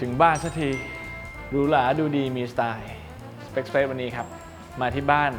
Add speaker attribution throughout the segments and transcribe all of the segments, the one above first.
Speaker 1: ถึงบ้านสักทีหรูหราดูดีมีสไตล์สเปกสเปซวันนี้ครับ มาที่บ้าน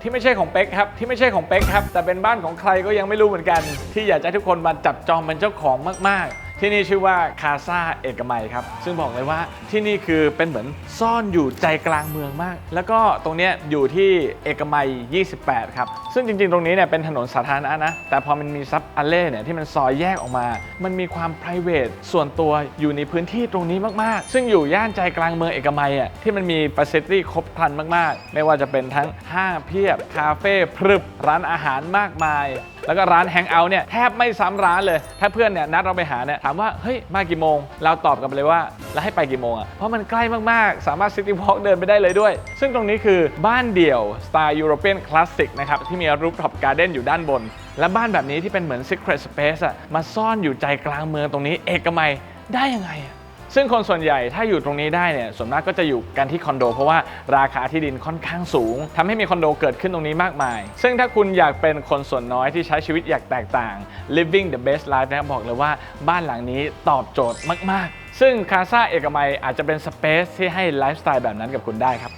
Speaker 1: ที่ไม่ใช่ของเป็กครับ ที่ไม่ใช่ของเป็กครับ แต่เป็นบ้านของใครก็ยังไม่รู้เหมือนกัน ที่อยากจะให้ทุกคนมาจับจองเป็นเจ้าของมาก ๆ ที่นี่ชื่อว่าคาซาเอกมัยครับ ซึ่งบอกเลยว่าที่นี่คือเป็นเหมือนซ่อนอยู่ใจกลางเมืองมาก แล้วก็ตรงเนี้ยอยู่ที่เอกมัย 28 ครับ ซึ่งจริงๆ ตรงนี้เนี่ยเป็นถนนสาธารณะนะ แต่พอมันมีซับอัลเล่เนี่ยที่มันซอยแยกออกมา มันมีความ p r i v a t ส่วนตัวอยู่ในพื้นที่ตรงนี้มากๆ ซึ่งอยู่ย่านใจกลางเมืองเอกมัยอะที่มันมี facility ครบครันมากๆ ไม่ว่าจะเป็นทั้งห้างเพียบคาเฟ่พรึบร้านอาหารมากมาย แล้วก็ร้านแฮงเอาท์เนี่ยแทบไม่ซ้ำร้านเลย ถ้าเพื่อนเนี่ยนัดเราไปหาเนี่ยถามว่าเฮ้ยมากี่โมง เราตอบกลับไปเลยว่าแล้วให้ไปกี่โมงอะเพราะมันใกล้มากๆ สามารถซิตี้วอล์กเดินไปได้เลยด้วย ซึ่งตรงนี้คือบ้านเดี่ยวสไตล์ยุโรเปียนคลาสสิกนะครับที่มีรูปท็อปการ์เด้นอยู่ด้านบน และบ้านแบบนี้ที่เป็นเหมือน Secret Space อะมาซ่อนอยู่ใจกลางเมืองตรงนี้ เอกมัยได้ยังไงอะ ซึ่งคนส่วนใหญ่ถ้าอยู่ตรงนี้ได้เนี่ยส่วนมากก็จะอยู่กันที่คอนโด เพราะว่าราคาที่ดินค่อนข้างสูงทำให้มีคอนโดเกิดขึ้นตรงนี้มากมาย ซึ่งถ้าคุณอยากเป็นคนส่วนน้อยที่ใช้ชีวิตอยากแตกต่าง living the best life นะครับบอกเลยว่าบ้านหลังนี้ตอบโจทย์มาก ๆ ซึ่งคาซาเอกมัยอาจจะเป็นสเปซที่ให้ไลฟ์สไตล์แบบนั้นกับคุณได้ครับ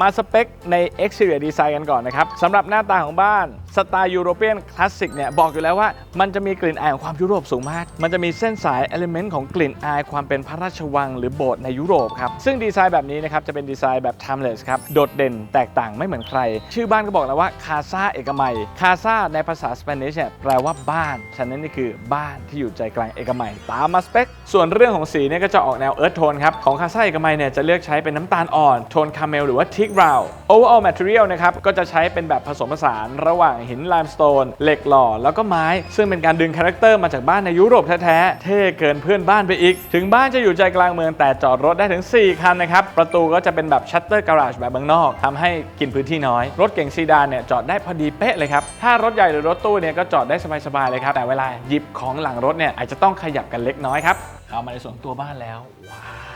Speaker 1: มาสเปคใน Exterior Design กันก่อนนะครับสำหรับหน้าตาของบ้าน สไตล์ยุโรเปียนคลาสสิกเนี่ยบอกอยู่แล้วว่ามันจะมีกลิ่นอายของความยุโรปสูงมาก มันจะมีเส้นสายเอลิเมนต์ของกลิ่นอายความเป็นพระราชวังหรือโบสถ์ในยุโรปครับ ซึ่งดีไซน์แบบนี้นะครับจะเป็นดีไซน์แบบ timeless ครับ โดดเด่นแตกต่างไม่เหมือนใคร ชื่อบ้านก็บอกแล้วว่าคาซาเอกมัยคาซาในภาษาสเปนิชเนี่ยแปลว่าบ้าน ฉะนั้นนี่คือบ้านที่อยู่ใจกลางเอกมัยตามมาสเปคส่วนเรื่องของสีเนี่ยก็จะออกแนวเอิร์ธโทนครับของคาซาเอกมัยเนี่ยจะเลือกใช้เป็นน้ำตาลอ่อนโทนคาเมลหรือว่าทิกบราว overall material นะครับก็จะใช้เป็นแบบผสมผสานระหว่างหินไลม์สโตนเหล็กหล่อแล้วก็ไม้ ซึ่งเป็นการดึงคาแรคเตอร์มาจากบ้านในยุโรปแท้ๆ เท่เกินเพื่อนบ้านไปอีก ถึงบ้านจะอยู่ใจกลางเมืองแต่จอดรถได้ถึง 4 คันนะครับ ประตูก็จะเป็นแบบชัตเตอร์การาจแบบเมืองนอกทำให้กินพื้นที่น้อย รถเก๋งซีดานเนี่ยจอดได้พอดีเป๊ะเลยครับ ถ้ารถใหญ่หรือรถตู้เนี่ยก็จอดได้สบายๆเลยครับ แต่เวลาหยิบของหลังรถเนี่ยอาจจะต้องขยับกันเล็กน้อยครับเข้ามาในส่วนตัวบ้านแล้วว้า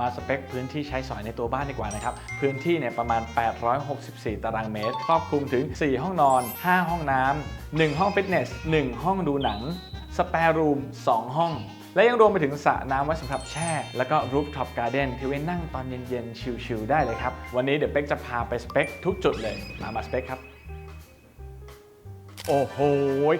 Speaker 1: มาสเปคพื้นที่ใช้สอยในตัวบ้านดีกว่านะครับ พื้นที่เนี่ยประมาณ 864 ตารางเมตร ครอบคลุมถึง 4 ห้องนอน 5 ห้องน้ำ 1 ห้องฟิตเนส 1 ห้องดูหนัง สเปร์รูม 2 ห้องและยังรวมไปถึงสระน้ำไว้สำหรับแช่ แล้วก็รูฟท็อปการ์เด้นที่ไว้นั่งตอนเย็นๆ ชิลๆ ได้เลยครับ วันนี้เดี๋ยวเป็กจะพาไปสเปคทุกจุดเลย มามาสเปคครับ โอ้โห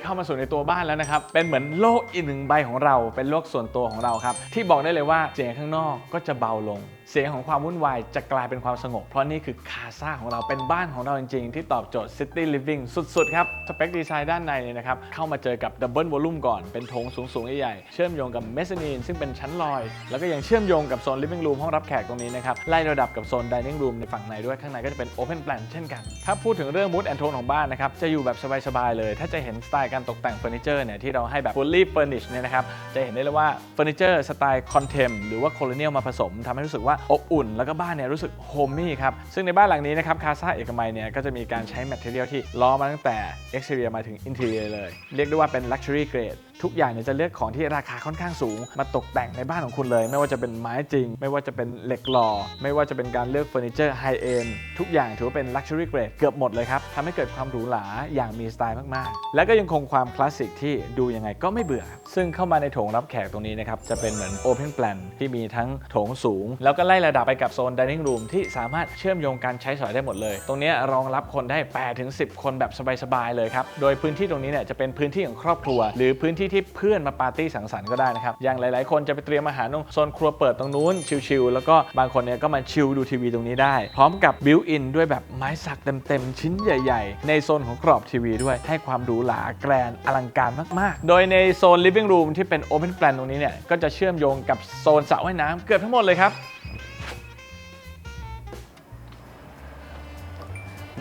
Speaker 1: เข้ามาสู่ในตัวบ้านแล้วนะครับ เป็นเหมือนโลกอีกหนึ่งใบของเรา เป็นโลกส่วนตัวของเราครับ ที่บอกได้เลยว่าเสียงข้างนอกก็จะเบาลงเสียงของความวุ่นวายจะกลายเป็นความสงบ เพราะนี่คือคาซ่าของเราเป็นบ้านของเราจริง ๆ ที่ตอบโจทย์ City Living สุด ๆ ครับ สเปคดีไซน์ด้านในเนี่ยนะครับ เข้ามาเจอกับดับเบิลวอลลุ่มก่อน เป็นโถงสูง ๆ ใหญ่ ๆ เชื่อมโยงกับเมสซานีนซึ่งเป็นชั้นลอย แล้วก็ยังเชื่อมโยงกับโซน living room ห้องรับแขกตรงนี้นะครับ ไล่ระดับกับโซน dining room ในฝั่งในด้วยข้างในก็จะเป็น open plan เช่นกัน ถ้าพูดถึงเรื่อง mood and tone ของบ้านนะครับจะอยู่แบบสบายๆเลย ถ้าจะเห็นสไตล์การตกแต่งเฟอร์นิเจอร์เนี่ยที่เราให้แบบ fully furnished เนี่ยนะครับจะเห็นได้เลยว่าเฟอร์นิเจอร์สไตล์ contem หรือว่า colonial มาผสมทำให้รู้สึกว่าอบอุ่น แล้วก็บ้านเนี่ยรู้สึกโฮมมี่ครับ ซึ่งในบ้านหลังนี้นะครับคาซาเอกมัยเนี่ยก็จะมีการใช้แมทเทอเรียลที่ล้อมาตั้งแต่ exterior มาถึงอินเทียเลย เรียกได้ว่าเป็นลักชัวรี่เกรดทุกอย่างเนี่ยจะเลือกของที่ราคาค่อนข้างสูง มาตกแต่งในบ้านของคุณเลย ไม่ว่าจะเป็นไม้จริง ไม่ว่าจะเป็นเหล็กหล่อ ไม่ว่าจะเป็นการเลือกเฟอร์นิเจอร์ไฮเอ็นทุกอย่างถือว่าเป็น Luxury Grade เกือบหมดเลยครับทำให้เกิดความหรูหราอย่างมีสไตล์มากๆ และก็ยังคงความคลาสสิกที่ดูยังไงก็ไม่เบื่อ ซึ่งเข้ามาในโถงรับแขกตรงนี้นะครับจะเป็นเหมือน Open Plan ที่มีทั้งโถงสูง แล้วก็ไล่ระดับไปกับโซน Dining Room ที่สามารถเชื่อมโยงการใช้สอยได้หมดเลย ตรงนี้รองรับคนได้8ถึง10 คนแบบสบายๆเลยครับโดยพื้นที่ตรงนี้เนี่ยจะเป็นพื้นที่ของครอบครัว หรือพื้นที่ที่เพื่อนมาปาร์ตี้สังสรรค์ก็ได้นะครับ อย่างหลาย ๆ คนจะไปเตรียมอาหารตรงโซนครัวเปิดตรงนู้นชิลๆแล้วก็บางคนเนี่ยก็มาชิลดูทีวีตรงนี้ได้ พร้อมกับบิวอินด้วยแบบไม้สักเต็ม ๆ ชิ้นใหญ่ ๆ ในโซนของกรอบทีวีด้วยให้ความหรูหราแกรนอลังการมาก ๆ โดยในโซน living room ที่เป็น open plan ตรงนี้เนี่ยก็จะเชื่อมโยงกับโซนสระว่ายน้ำเกือบทั้งหมดเลยครับ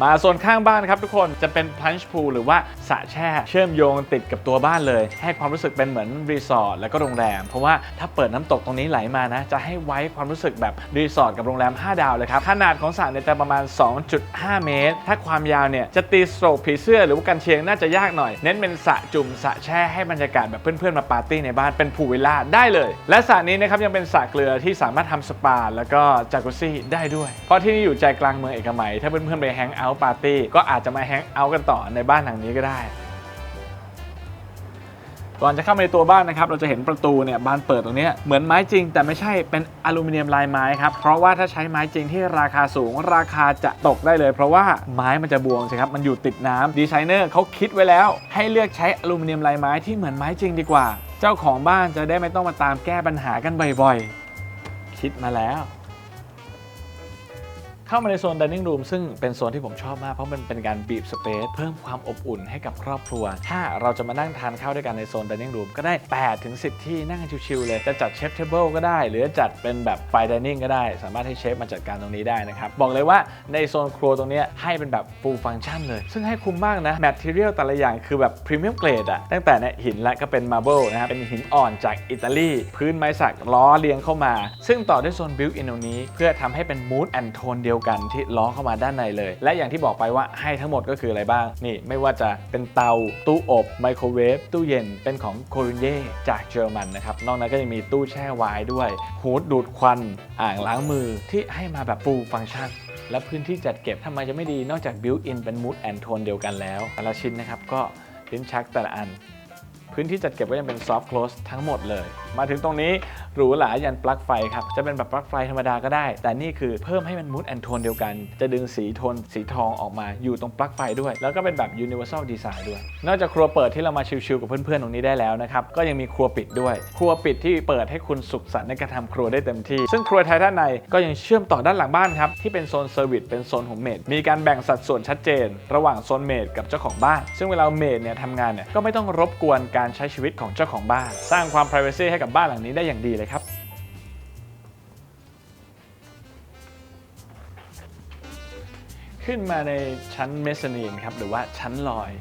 Speaker 1: มาโซนข้างบ้านครับทุกคนจะเป็น plunge pool หรือว่าสระแช่เชื่อมโยงติดกับตัวบ้านเลย ให้ความรู้สึกเป็นเหมือนรีสอร์ทแล้วก็โรงแรม เพราะว่าถ้าเปิดน้ำตกตรงนี้ไหลมานะ จะให้ไว้ความรู้สึกแบบรีสอร์ทกับโรงแรม 5 ดาวเลยครับ ขนาดของสระเนี่ยจะประมาณ 2.5 เมตร ถ้าความยาวเนี่ยจะตีสโตรกผีเสื้อหรือว่ากันเชียงน่าจะยากหน่อย เน้นเป็นสระจุ่มสระแช่ให้บรรยากาศแบบเพื่อนๆมาปาร์ตี้ในบ้านเป็นพูลวิลล่าได้เลย และสระนี้นะครับยังเป็นสระเกลือที่สามารถทำสปา แล้วก็จากุซี่ได้ด้วย เพราะที่นี่อยู่ใจกลางเมืองเอกมัยถ้าเพื่อนๆไปแฮงเอาท์ปาร์ตี้ก็อาจจะมาแฮงเอาท์กันต่อในบ้านหลังนี้ก็ได้ ก่อนจะเข้ามาในตัวบ้านนะครับ เราจะเห็นประตูเนี่ยบานเปิดตรงเนี้ยเหมือนไม้จริง แต่ไม่ใช่เป็นอลูมิเนียมลายไม้ครับเพราะว่าถ้าใช้ไม้จริงที่ราคาสูง ราคาจะตกได้เลย เพราะว่าไม้มันจะบวงใช่ครับมันอยู่ติดน้ำดีไซเนอร์เขาคิดไว้แล้ว ให้เลือกใช้อลูมิเนียมลายไม้ที่เหมือนไม้จริงดีกว่า เจ้าของบ้านจะได้ไม่ต้องมาตามแก้ปัญหากันบ่อยๆ คิดมาแล้ว เข้ามาในโซน dining room ซึ่งเป็นโซนที่ผมชอบมาก เพราะมันเป็นการบีบสเปซเพิ่มความอบอุ่นให้กับครอบครัว ถ้าเราจะมานั่งทานข้าวด้วยกันในโซน dining room ก็ได้8ถึง10 ที่นั่งชิวๆเลย จะจัดเชฟเทเบิลก็ได้ หรือจัดเป็นแบบไฟ dining ก็ได้ สามารถให้เชฟมาจัดการตรงนี้ได้นะครับ บอกเลยว่าในโซนครัวตรงนี้ให้เป็นแบบ full function เลย ซึ่งให้คุ้มมากนะ material แต่ละอย่างคือแบบ premium grade อะตั้งแต่เนี่ยหินและก็เป็น marble นะครับเป็นหินอ่อนจากอิตาลีพื้นไม้สักล้อเรียงเข้ามา ซึ่งต่อด้วยโซน built in ตรงนี้ เพื่อทำให้เป็น mood and tone เดียวกันที่ล้อเข้ามาด้านในเลย และอย่างที่บอกไปว่าให้ทั้งหมดก็คืออะไรบ้าง นี่ไม่ว่าจะเป็นเตา ตู้อบไมโครเวฟตู้เย็นเป็นของโครินเย่จากเยอรมันนะครับ นอกนั้นก็ยังมีตู้แช่ไวน์ด้วยฮูดดูดควันอ่างล้างมือที่ให้มาแบบ full function และพื้นที่จัดเก็บทำไมจะไม่ดีนอกจาก built in เป็น mood and tone เดียวกันแล้วแต่ละชิ้นนะครับก็ลิ้นชักแต่ละอัน พื้นที่จัดเก็บก็ยังเป็น soft close ทั้งหมดเลย มาถึงตรงนี้หรูหรายันปลั๊กไฟครับ จะเป็นแบบปลั๊กไฟธรรมดาก็ได้ แต่นี่คือเพิ่มให้มันมูดแอนโทนเดียวกัน จะดึงสีโทนสีทองออกมาอยู่ตรงปลั๊กไฟด้วย แล้วก็เป็นแบบ universal design ด้วย นอกจากครัวเปิดที่เรามาชิลๆกับเพื่อนๆตรงนี้ได้แล้วนะครับก็ยังมีครัวปิดด้วย ครัวปิดที่เปิดให้คุณสุขสันต์ในการทำครัวได้เต็มที่ ซึ่งครัวไทยด้านในก็ยังเชื่อมต่อด้านหลังบ้านครับที่เป็นโซนเซอร์วิสเป็นโซนของเมดมีการแบ่งสัดส่วนชัดเจน ระหว่างโซนเมดกับเจ้าของบ้าน ซึ่งเวลาเมดเนี่ยทำงานเนี่ยก็ไม่ต้องรบกวนการการใช้ชีวิตของเจ้าของบ้าน สร้างความ privacy ให้กับบ้านหลังนี้ได้อย่างดีเลยครับ ขึ้นมาในชั้นเมสซานีนครับหรือว่าชั้นลอย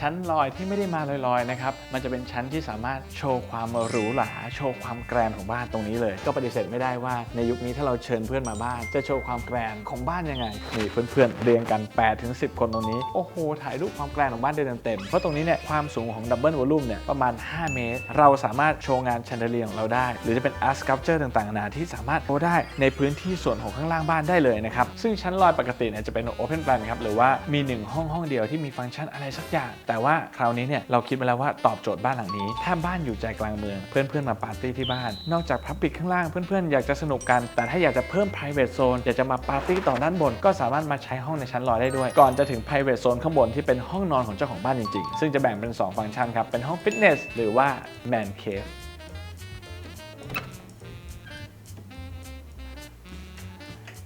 Speaker 1: ชั้นลอยที่ไม่ได้มาลอยๆนะครับ มันจะเป็นชั้นที่สามารถโชว์ความหรูหรา โชว์ความแกรนของบ้านตรงนี้เลย ก็ปฏิเสธไม่ได้ว่าในยุคนี้ถ้าเราเชิญเพื่อนมาบ้าน จะโชว์ความแกรนของบ้านยังไงนี่เพื่อนๆ เรียงกัน8ถึง10คนตรงนี้ โอ้โห ถ่ายรูปความแกรนของบ้านได้เต็มๆ เพราะตรงนี้เนี่ยความสูงของดับเบิลวอลลุ่มเนี่ยประมาณ 5 เมตร เราสามารถโชว์งานแชนเดเลียของเราได้ หรือจะเป็นอาร์ตสครับเจอร์ต่างๆนาที่สามารถโชว์ได้ในพื้นที่ส่วนของข้างล่างบ้านได้เลยนะครับซึ่งชั้นลอยปกติเนี่ยจะเป็นโอเพน plan ครับหรือว่ามีหนึ่งห้องห้องเดียวที่มีฟังก์ชันอะไรสักอย่างแต่ว่าคราวนี้เนี่ยเราคิดมาแล้วว่าตอบโจทย์บ้านหลังนี้ ถ้าบ้านอยู่ใจกลางเมือง เพื่อนๆมาปาร์ตี้ที่บ้าน นอกจากพับปิกข้างล่างเพื่อนๆอยากจะสนุกกัน แต่ถ้าอยากจะเพิ่ม private zone อยากจะมาปาร์ตี้ต่อด้านบน ก็สามารถมาใช้ห้องในชั้นลอยได้ด้วย ก่อนจะถึง private zone ข้างบนที่เป็นห้องนอนของเจ้าของบ้านจริงๆ ซึ่งจะแบ่งเป็น 2 ฟังก์ชันครับ เป็นห้องฟิตเนสหรือว่า man cave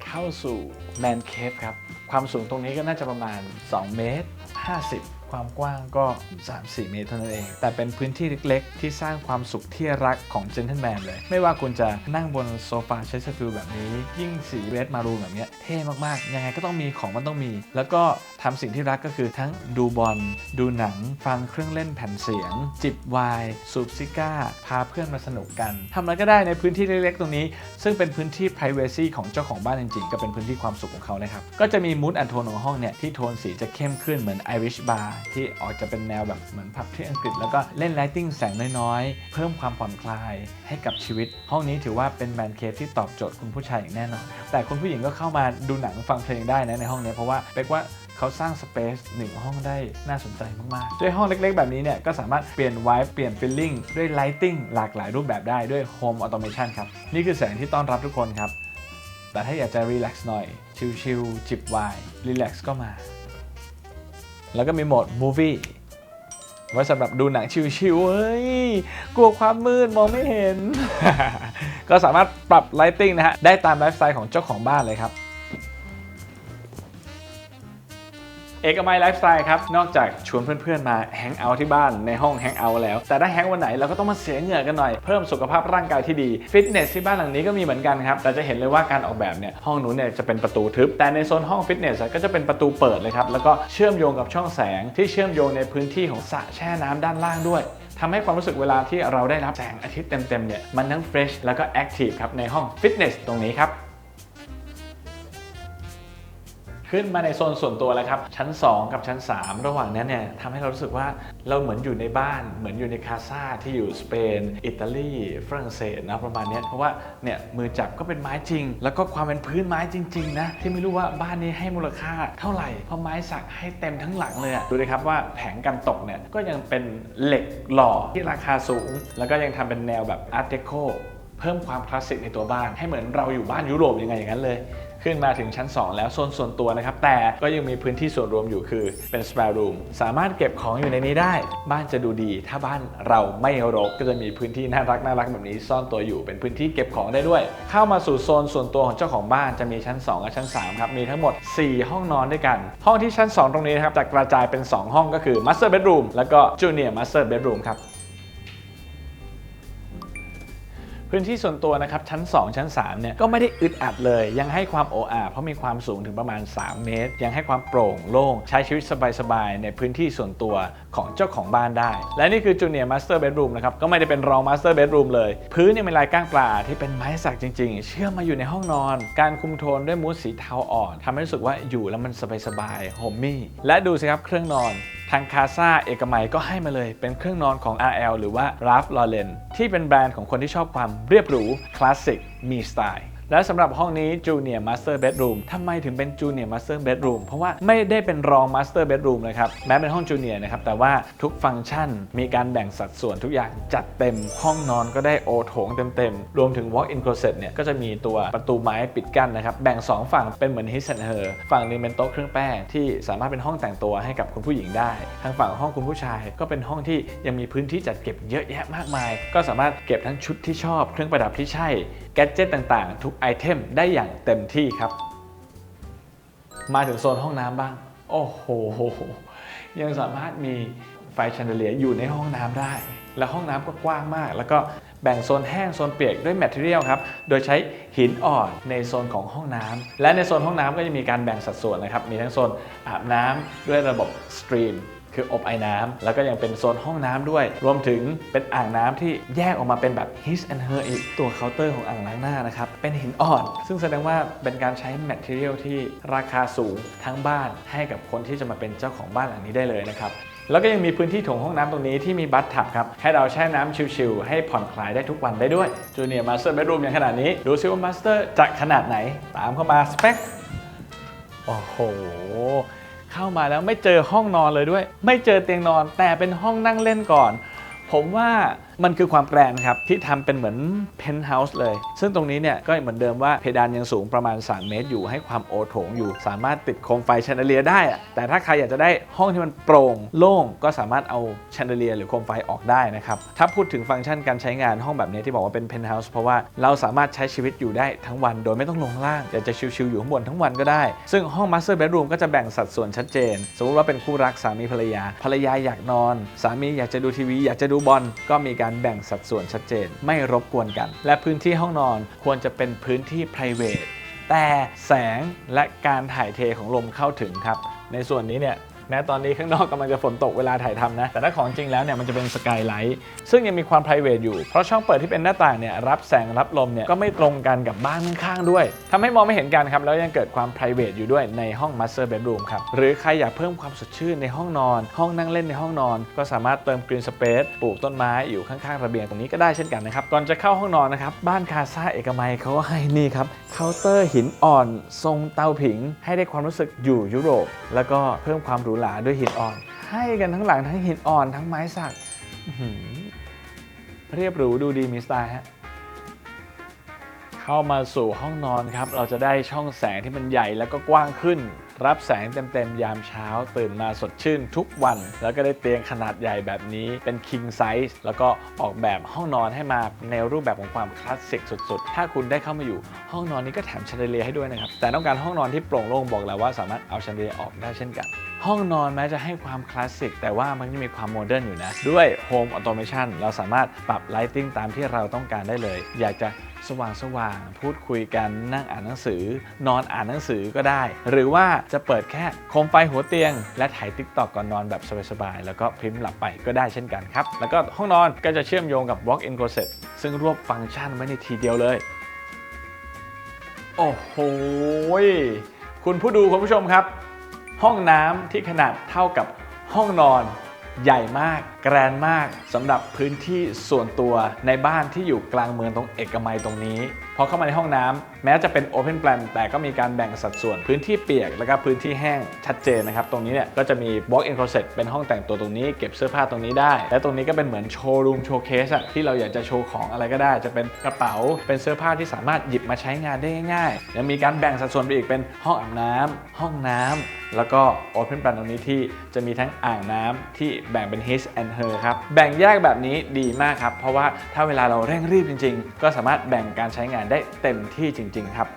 Speaker 1: เข้าสู่ Man Cave ครับ ความสูงตรงนี้ก็น่าจะประมาณ 2 เมตร 50 ความกว้างก็ 3-4 เมตรเท่านั้นเอง แต่เป็นพื้นที่เล็กๆ ที่สร้างความสุขที่รักของเจน t l e m แมนเลย ไม่ว่าคุณจะนั่งบนโซฟาเชสเตอร์ฟิลแบบนี้ ยิ่งสีเรดมารูนแบบนี้เท่มากๆ ยังไงก็ต้องมีของมันต้องมี แล้วก็ทำสิ่งที่รักก็คือทั้งดูบอล ดูหนัง ฟังเครื่องเล่นแผ่นเสียง จิบไวน์สูบซิก้า พาเพื่อนมาสนุกกันทำอะไรก็ได้ในพื้นที่เล็กๆ ตรงนี้ ซึ่งเป็นพื้นที่ privacy ของเจ้าของบ้านจริงๆ ก็เป็นพื้นที่ความสุขของเขานะครับ ก็จะมีมูดแอนโทนของห้องเนี่ยที่โทนสีจะเข้มขึ้นเหมือน Irish bar ที่ออกจะเป็นแนวแบบเหมือนพับที่อังกฤษ แล้วก็เล่น lighting แสงน้อยๆ เพิ่มความผ่อนคลายให้กับชีวิต ห้องนี้ถือว่าเป็นแมนเคฟที่ตอบโจทย์คุณผู้ชายอย่างแน่นอนแต่คุณผู้หญิงก็เข้ามาดูหนังฟังเพลงได้นะในห้องนี้เพราะว่าเป๊กว่าเขาสร้างสเปซหนึ่งห้องได้น่าสนใจมาก ๆ ด้วยห้องเล็ก ๆ แบบนี้เนี่ย ก็สามารถเปลี่ยนไวท์เปลี่ยนฟิลลิ่งด้วยไลติ้งหลากหลายรูปแบบได้ด้วย Home Automation ครับ นี่คือแสงที่ต้อนรับทุกคนครับ แต่ถ้าอยากจะรีแลกซ์หน่อย ชิลๆจิบไวน์รีแลกซ์ก็มา แล้วก็มีโหมด Movie ไว้สำหรับดูหนังชิวๆเฮ้ย กลัวความมืดมองไม่เห็น ก็สามารถปรับไลติ้งนะฮะ ได้ตามไลฟ์สไตล์ของเจ้าของบ้านเลยครับ เอกมัยไลฟ์สไตล์ครับ นอกจากชวนเพื่อนๆ มาแฮงเอาท์ที่บ้านในห้องแฮงเอาท์แล้ว แต่ถ้าแฮงวันไหนเราก็ต้องมาเสียเหงื่อกันหน่อย เพิ่มสุขภาพร่างกายที่ดี ฟิตเนสที่บ้านหลังนี้ก็มีเหมือนกันครับ แต่จะเห็นเลยว่าการออกแบบเนี่ย ห้องนู้นเนี่ยจะเป็นประตูทึบ แต่ในโซนห้องฟิตเนสก็จะเป็นประตูเปิดเลยครับ แล้วก็เชื่อมโยงกับช่องแสงที่เชื่อมโยงในพื้นที่ของสระแช่น้ำด้านล่างด้วยทำให้ความรู้สึกเวลาที่เราได้รับแสงอาทิตย์เต็มๆเนี่ยมันทั้งเฟรชแล้วก็แอคทีฟครับในห้องฟิตเนสตรงนี้ครับ ขึ้นมาในโซนส่วนตัวแล้วครับ ชั้น 2 กับชั้น 3 ระหว่างนั้นเนี่ยทำให้เรารู้สึกว่าเราเหมือนอยู่ในบ้าน เหมือนอยู่ในคาซาที่อยู่สเปน อิตาลี ฝรั่งเศสนะประมาณนี้เพราะว่าเนี่ยมือจับก็เป็นไม้จริง แล้วก็ความเป็นพื้นไม้จริงๆนะที่ไม่รู้ว่าบ้านนี้ให้มูลค่าเท่าไหร่เพราะไม้สักให้เต็มทั้งหลังเลยดูเลยครับว่าแผงกันตกเนี่ยก็ยังเป็นเหล็กหล่อที่ราคาสูง แล้วก็ยังทำเป็นแนวแบบอาร์ตเดโคเพิ่มความคลาสสิกในตัวบ้านให้เหมือนเราอยู่บ้านยุโรปยังไงอย่างนั้นเลย ขึ้นมาถึงชั้น 2 แล้วโซนส่วนตัวนะครับ แต่ก็ยังมีพื้นที่ส่วนรวมอยู่คือเป็น spare room สามารถเก็บของอยู่ในนี้ได้ บ้านจะดูดี ถ้าบ้านเราไม่รกก็จะมีพื้นที่น่ารักน่ารักแบบนี้ซ่อนตัวอยู่เป็นพื้นที่เก็บของได้ด้วย เข้ามาสู่โซนส่วนตัวของเจ้าของบ้านจะมีชั้น 2 กับชั้น 3 ครับ มีทั้งหมด 4 ห้องนอนด้วยกัน ห้องที่ชั้น 2 ตรงนี้นะครับจะกระจายเป็น 2 ห้องก็คือ master bedroom แล้วก็ junior master bedroom ครับ พื้นที่ส่วนตัวนะครับชั้น 2 ชั้น3เนี่ยก็ไม่ได้อึดอัดเลย ยังให้ความโออาเพราะมีความสูงถึงประมาณ 3 เมตร ยังให้ความโปร่งโล่ง ใช้ชีวิตสบายๆในพื้นที่ส่วนตัวของเจ้าของบ้านได้ และนี่คือจูเนียร์มาสเตอร์เบดรูมนะครับก็ไม่ได้เป็นรองมาสเตอร์เบดรูมเลย พื้นเนี่ยเป็นลายก้างปลาที่เป็นไม้สักจริง ๆ เชื่อมมาอยู่ในห้องนอน การคุมโทนด้วยมูสสีเทาอ่อนทำให้รู้สึกว่าอยู่แล้วมันสบายๆโฮมมี่และดูสิครับเครื่องนอน ทางคาซาเอกมัยก็ให้มาเลยเป็นเครื่องนอนของ RL หรือว่า Ralph Lauren ที่เป็นแบรนด์ของคนที่ชอบความเรียบหรูคลาสสิกมีสไตล์ และสำหรับห้องนี้ Junior Master Bedroom ทำไมถึงเป็น Junior Master Bedroom เพราะว่าไม่ได้เป็นรอง Master Bedroom เลยครับ แม้เป็นห้อง Junior นะครับ แต่ว่าทุกฟังก์ชันมีการแบ่งสัดส่วนทุกอย่างจัดเต็ม ห้องนอนก็ได้โอโถงเต็มๆ รวมถึง Walk-in Closet เนี่ย ก็จะมีตัวประตูไม้ปิดกั้นนะครับ แบ่ง 2 ฝั่งเป็นเหมือน His and Her ฝั่งหนึงเป็นโต๊ะเครื่องแป้งที่สามารถเป็นห้องแต่งตัวให้กับคุณผู้หญิงได้ ทางฝั่งห้องคุณผู้ชายก็เป็นห้องที่ยังมีพื้นที่จัดเก็บเยอะแยะมากมาย ก็สามารถเก็บทั้งชุดที่ชอบ เครื่องประดับที่ใช่ แกจิตต่างๆ ทุกไอเทมได้อย่างเต็มที่ครับ มาถึงโซนห้องน้ำบ้าง โอ้โห ยังสามารถมีไฟแชนเดเลียอยู่ในห้องน้ำได้ และห้องน้ำก็กว้างมาก แล้วก็แบ่งโซนแห้งโซนเปียกด้วยแมทเทียลครับ โดยใช้หินอ่อนในโซนของห้องน้ำและในโซนห้องน้ำก็จะมีการแบ่งสัดส่วนนะครับ มีทั้งโซนอาบน้ำด้วยระบบสตรีม คืออบไอ้น้ำแล้วก็ยังเป็นโซนห้องน้ำด้วย รวมถึงเป็นอ่างน้ำที่แยกออกมาเป็นแบบ his and her อีกตัวเคาน์เตอร์ของอ่างล้างหน้านะครับ เป็นหินอ่อน ซึ่งแสดงว่าเป็นการใช้ material ที่ราคาสูงทั้งบ้านให้กับคนที่จะมาเป็นเจ้าของบ้านหลังนี้ได้เลยนะครับแล้วก็ยังมีพื้นที่ถงห้องน้ำตรงนี้ที่มีบัตทับครับ ให้เราแช่น้ำชิลๆ ให้ผ่อนคลายได้ทุกวันได้ด้วยจูเนียร์มาสเตอร์เบดรูมอย่างขนาดนี้ ดูซิว่ามาสเตอร์จะขนาดไหน ตามเข้ามาสเปค โอ้โห เข้ามาแล้วไม่เจอห้องนอนเลยด้วย ไม่เจอเตียงนอนแต่เป็นห้องนั่งเล่นก่อน ผมว่า มันคือความแกรนครับที่ทำเป็นเหมือนเพนท์เฮาส์เลย ซึ่งตรงนี้เนี่ยก็เหมือนเดิมว่าเพดานยังสูงประมาณ 3 เมตรอยู่ให้ความโอโถงอยู่ สามารถติดโคมไฟแชนเดเลียได้ แต่ถ้าใครอยากจะได้ห้องที่มันโปร่งโล่งก็สามารถเอาแชนเดเลียหรือโคมไฟออกได้นะครับ ถ้าพูดถึงฟังก์ชันการใช้งานห้องแบบนี้ที่บอกว่าเป็นเพนท์เฮาส์เพราะว่าเราสามารถใช้ชีวิตอยู่ได้ทั้งวัน โดยไม่ต้องลงล่างอยากจะชิลๆอยู่ข้างบนทั้งวันก็ได้ ซึ่งห้อง Master Bedroom ก็จะแบ่งสัดส่วนชัดเจน สมมติว่าเป็นคู่รักสามีภรรยาภรรยาอยากนอน สามีอยากจะดูทีวี อยากจะดูบอลก็มีการแบ่งสัดส่วนชัดเจน ไม่รบกวนกัน และพื้นที่ห้องนอนควรจะเป็นพื้นที่ private แต่แสงและการถ่ายเทของลมเข้าถึงครับ ในส่วนนี้เนี่ย แม้ตอนนี้ข้างนอกกำลังจะฝนตกเวลาถ่ายทำนะ แต่ถ้าของจริงแล้วเนี่ยมันจะเป็นสกายไลท์ซึ่งยังมีความ p r i v a t อยู่ เพราะช่องเปิดที่เป็นหน้าต่างเนี่ยรับแสงรับลมเนี่ยก็ไม่ตรงกันกับบ้านข้างๆด้วยทำให้มองไม่เห็นกันครับแล้วยังเกิดความ p r i v a t อยู่ด้วยในห้อง Master Bedroom ครับหรือใครอยากเพิ่มความสดชื่นในห้องนอน ห้องนั่งเล่นในห้องนอน ก็สามารถเติม Green Space ปลูกต้นไม้อยู่ข้างๆระเบียงตรงนี้ก็ได้เช่นกันนะครับก่อนจะเข้าห้องนอนนะครับบ้านคาซาเอกมัยเขาให้นี่ครับเคาน์เตอร์หินอ่อน ทรงเตาผิง ให้ได้ความรู้สึกอยู่ยุโรป แล้วก็เพิ่มความหรูหราด้วยหินอ่อน ให้กันทั้งหลังทั้งหินอ่อนทั้งไม้สักเรียบหรูดูดีมีสไตล์ฮะเข้ามาสู่ห้องนอนครับ เราจะได้ช่องแสงที่มันใหญ่แล้วก็กว้างขึ้น รับแสงเต็มๆ ยามเช้า ตื่นมาสดชื่นทุกวัน แล้วก็ได้เตียงขนาดใหญ่แบบนี้เป็น king size แล้วก็ออกแบบห้องนอนให้มาในรูปแบบของความคลาสสิกสุดๆ ถ้าคุณได้เข้ามาอยู่ห้องนอนนี้ก็แถมแชนเดเลียให้ด้วยนะครับ แต่ต้องการห้องนอนที่โปร่งโล่งบอกแล้วว่าสามารถเอาแชนเดเลียออกได้เช่นกัน ห้องนอนแม้จะให้ความคลาสสิกแต่ว่ามันก็มีความโมเดิร์นอยู่นะ ด้วย Home Automation เราสามารถปรับ Lighting ตามที่เราต้องการได้เลย อยากจะสว่างสว่างพูดคุยกันนั่งอ่านหนังสือ นอนอ่านหนังสือก็ได้ หรือว่าจะเปิดแค่โคมไฟหัวเตียง และถ่ายติ๊กตอกก่อนนอนแบบสบายๆ แล้วก็พริมหลับไปก็ได้เช่นกันครับ แล้วก็ห้องนอนก็จะเชื่อมโยงกับ Walk-in Closet ซึ่งรวบฟังก์ชันไว้ในทีเดียวเลย โอ้โหคุณผู้ดูคุณผู้ชมครับ ห้องน้ำที่ขนาดเท่ากับห้องนอนใหญ่มาก แกรนมากสำหรับพื้นที่ส่วนตัวในบ้านที่อยู่กลางเมืองตรงเอกมัยตรงนี้ พอเข้ามาในห้องน้ำ แม้จะเป็น Open Plan แต่ก็มีการแบ่งสัดส่วนพื้นที่เปียก แล้วก็พื้นที่แห้งชัดเจนนะครับ ตรงนี้เนี่ยก็จะมี Walk-in Closet เป็นห้องแต่งตัวตรงนี้เก็บเสื้อผ้าตรงนี้ได้ และตรงนี้ก็เป็นเหมือนโชว์รูมโชว์เคสอะที่เราอยากจะโชว์ของอะไรก็ได้ จะเป็นกระเป๋าเป็นเสื้อผ้าที่สามารถหยิบมาใช้งานได้ง่ายๆยังมีการแบ่งสัดส่วนไปอีกเป็นห้องอาบน้ำห้องน้ำแล้วก็ Open Plan ตรงนี้ที่จะมีทั้งอ่างน้ำที่แบ่งเป็น his and her ครับ แบ่งแยกแบบนี้ดีมากครับ เพราะว่าถ้าเวลาเราเร่งรีบจริง ๆ ก็สามารถแบ่งการใช้งานได้เต็มที่จริงๆ ครับ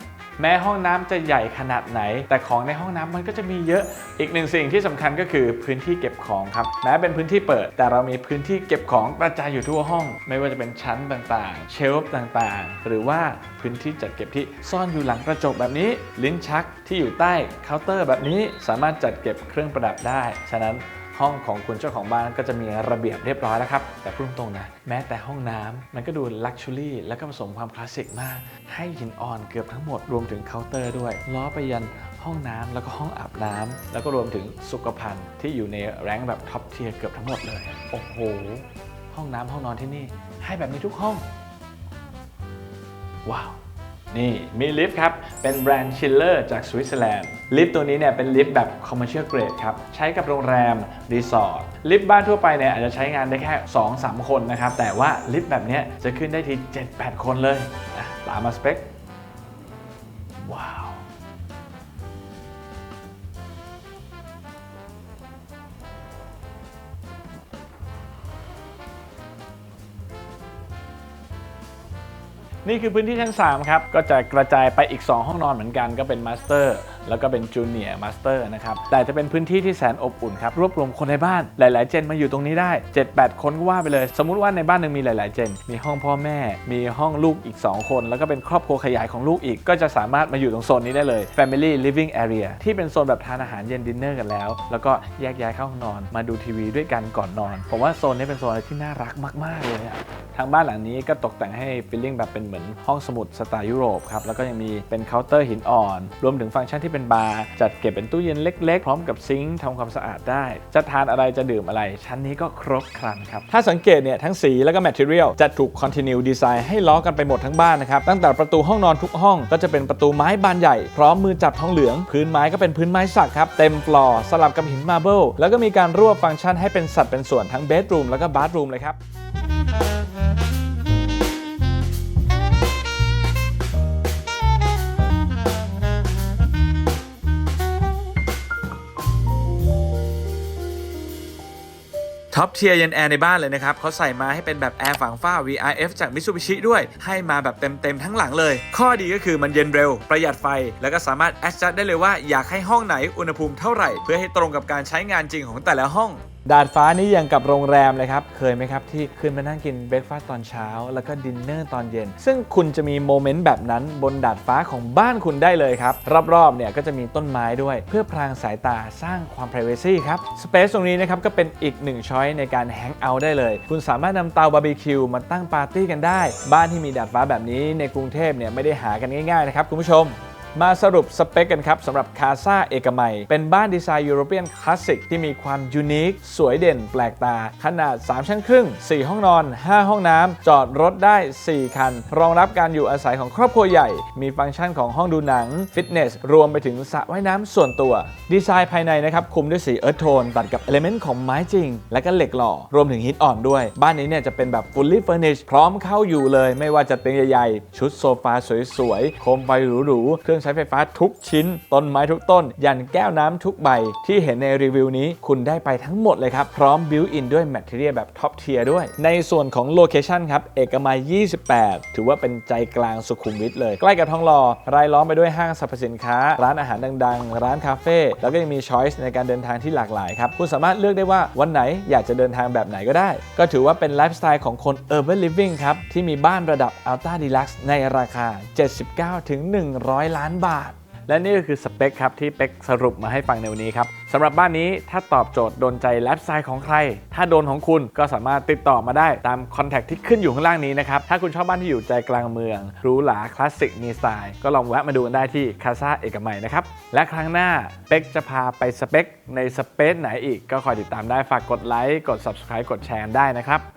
Speaker 1: แม้ห้องน้ำจะใหญ่ขนาดไหน แต่ของในห้องน้ำมันก็จะมีเยอะ อีกหนึ่งสิ่งที่สำคัญก็คือพื้นที่เก็บของครับ แม้เป็นพื้นที่เปิด แต่เรามีพื้นที่เก็บของกระจายอยู่ทั่วห้อง ไม่ว่าจะเป็นชั้นต่างๆ เชลฟ์ต่างๆ หรือว่าพื้นที่จัดเก็บที่ซ่อนอยู่หลังกระจกแบบนี้ ลิ้นชักที่อยู่ใต้เคาน์เตอร์แบบนี้สามารถจัดเก็บเครื่องประดับได้ ฉะนั้น ห้องของคุณเจ้าของบ้านก็จะมีระเบียบเรียบร้อยแล้วครับ แต่พูดตรงๆนะ แม้แต่ห้องน้ำมันก็ดูลักชัวรี่และก็ผสมความคลาสสิกมาก ให้หินอ่อนเกือบทั้งหมดรวมถึงเคาน์เตอร์ด้วย ล้อไปยันห้องน้ำแล้วก็ห้องอาบน้ำแล้วก็รวมถึงสุขภัณฑ์ที่อยู่ในแรงแบบท็อปเทียร์เกือบทั้งหมดเลย โอ้โห ห้องน้ำห้องนอนที่นี่ ให้แบบนี้ทุกห้อง ว้าว นี่มีลิฟต์ครับ เป็นแบรนด์ชิลเลอร์จากสวิตเซอร์แลนด์ ลิฟต์ตัวนี้เนี่ยเป็นลิฟต์แบบคอมเมอร์เชียลเกรดครับ ใช้กับโรงแรม รีสอร์ท ลิฟต์บ้านทั่วไปเนี่ยอาจจะใช้งานได้แค่ 2-3 คนนะครับ แต่ว่าลิฟต์แบบนี้จะขึ้นได้ที 7-8 คนเลยตามมาสเปค นี่คือพื้นที่ชั้น 3 ครับ ก็จะกระจายไปอีก 2 ห้องนอนเหมือนกันก็เป็นมาสเตอร์ แล้วก็เป็นจูเนียร์มาสเตอร์นะครับ แต่จะเป็นพื้นที่ที่แสนอบอุ่นครับ รวบรวมคนในบ้านหลาย ๆ เจนมาอยู่ตรงนี้ได้ 7-8 คนก็ว่าไปเลย สมมุติว่าในบ้านหนึ่งมีหลาย ๆ เจน มีห้องพ่อแม่ มีห้องลูกอีก 2 คน แล้วก็เป็นครอบครัวขยายของลูกอีก ก็จะสามารถมาอยู่ตรงโซนนี้ได้เลย Family Living Area ที่เป็นโซนแบบทานอาหารเย็นดินเนอร์กันแล้ว แล้วก็แยกย้ายเข้าห้องนอน มาดูทีวีด้วยกันก่อนนอน ผมว่าโซนนี้เป็นโซนที่น่ารักมาก ๆ เลยอะทางบ้านหลังนี้ก็ตกแต่งให้ฟีลลิ่งแบบเป็นเหมือนห้องสมุดสไตล์ยุโรปครับ แล้วก็ยังมีเป็นเคาน์เตอร์หินอ่อน รวมถึงฟังก์ชันที่เป็นบาร์จัดเก็บเป็นตู้เย็นเล็ก ๆ พร้อมกับซิงค์ทำความสะอาดได้ จะทานอะไรจะดื่มอะไร ชั้นนี้ก็ครบครันครับ ถ้าสังเกตเนี่ยทั้งสีแล้วก็แมทเทียลจะถูกคอนติเนียดีไซน์ให้ล้อกันไปหมดทั้งบ้านนะครับ ตั้งแต่ประตูห้องนอนทุกห้องก็จะเป็นประตูไม้บานใหญ่ พร้อมมือจับทองเหลือง พื้นไม้ก็เป็นพื้นไม้สักครับเต็มฟลอร์สลับกับหินมาร์เบิลแล้วก็มีการรวบฟังก์ชันให้เป็นสัดเป็นส่วนทั้งเบดรูมแล้วก็บาร์รูมเลยครับ ท็อปเทียร์เย็นแอร์ในบ้านเลยนะครับเขาใส่มาให้เป็นแบบแอร์ฝังฝ้า VRF จาก Mitsubishi ด้วย ให้มาแบบเต็มๆทั้งหลังเลย ข้อดีก็คือมันเย็นเร็ว ประหยัดไฟ แล้วก็สามารถแอดจัดได้เลยว่าอยากให้ห้องไหนอุณหภูมิเท่าไหร่ เพื่อให้ตรงกับการใช้งานจริงของแต่ละห้อง ดาดฟ้านี่ยังกับโรงแรมเลยครับ เคยไหมครับ ที่ขึ้นมานั่งกินเบรคฟาสต์ตอนเช้า แล้วก็ดินเนอร์ตอนเย็น ซึ่งคุณจะมีโมเมนต์แบบนั้นบนดาดฟ้าของบ้านคุณได้เลยครับ รอบๆเนี่ยก็จะมีต้นไม้ด้วย เพื่อพรางสายตาสร้างความ p r i เวซีครับสเปซตรงนี้นะครับก็เป็นอีกหนึ่งช้อยในการแฮงเอาท์ได้เลย คุณสามารถนำเตาบาร์บีคิวมาตั้งปาร์ตี้กันได้ บ้านที่มีดาดฟ้าแบบนี้ในกรุงเทพเนี่ยไม่ได้หากันง่ายๆนะครับคุณผู้ชม มาสรุปสเปคกันครับสำหรับคาซาเอกมัย เป็นบ้านดีไซน์ยุโรเปียนคลาสสิกที่มีความยูนิค สวยเด่นแปลกตา ขนาด 3 ชั้นครึ่ง 4 ห้องนอน 5 ห้องน้ำ จอดรถได้ 4 คัน รองรับการอยู่อาศัยของครอบครัวใหญ่ มีฟังก์ชันของห้องดูหนัง ฟิตเนส รวมไปถึงสระว่ายน้ำส่วนตัว ดีไซน์ภายในนะครับ คุมด้วยสีเอิร์ธโทนตัดกับเอลเมนต์ของไม้จริง และก็เหล็กหล่อ รวมถึงฮิตอ่อนด้วย บ้านนี้เนี่ยจะเป็นแบบ fully furnished พร้อมเข้าอยู่เลย ไม่ว่าจะเตียงใหญ่ๆชุดโซฟาสวยๆโคมไฟหรูๆเครื่องใช้ไฟฟ้าทุกชิ้น ต้นไม้ทุกต้น ยันแก้วน้ำทุกใบ ที่เห็นในรีวิวนี้คุณได้ไปทั้งหมดเลยครับ พร้อมบิวอินด้วยแมทเทียลแบบท็อปเทียร์ด้วย ในส่วนของโลเคชันครับ เอกมัย 28 ถือว่าเป็นใจกลางสุขุมวิทเลย ใกล้กับทองหล่อรายล้อมไปด้วยห้างสรรพสินค้า ร้านอาหารดังๆ ร้านคาเฟ่แล้วก็ยังมีช้อยส์ในการเดินทางที่หลากหลายครับคุณสามารถเลือกได้ว่าวันไหนอยากจะเดินทางแบบไหนก็ได้ ก็ถือว่าเป็นไลฟ์สไตล์ของคน Urban Living ครับที่มีบ้านระดับ Ultra Deluxe ในราคา 79-100 ล้านบาท และนี่ก็คือสเปคครับที่เป็กสรุปมาให้ฟังในวันนี้ครับสำหรับบ้านนี้ถ้าตอบโจทย์โดนใจไลฟ์สไตล์ของใคร ถ้าโดนของคุณก็สามารถติดต่อมาได้ตามคอนแทคที่ขึ้นอยู่ข้างล่างนี้นะครับ ถ้าคุณชอบบ้านที่อยู่ใจกลางเมืองหรูหราคลาสสิกมีสไตล์ ก็ลองแวะมาดูกันได้ที่คาซาเอกมัยนะครับ และครั้งหน้าเป็กจะพาไปสเปคในสเปซไหนอีกก็คอยติดตามได้ฝากกดไลค์กด subscribe กดแชร์ได้นะครับ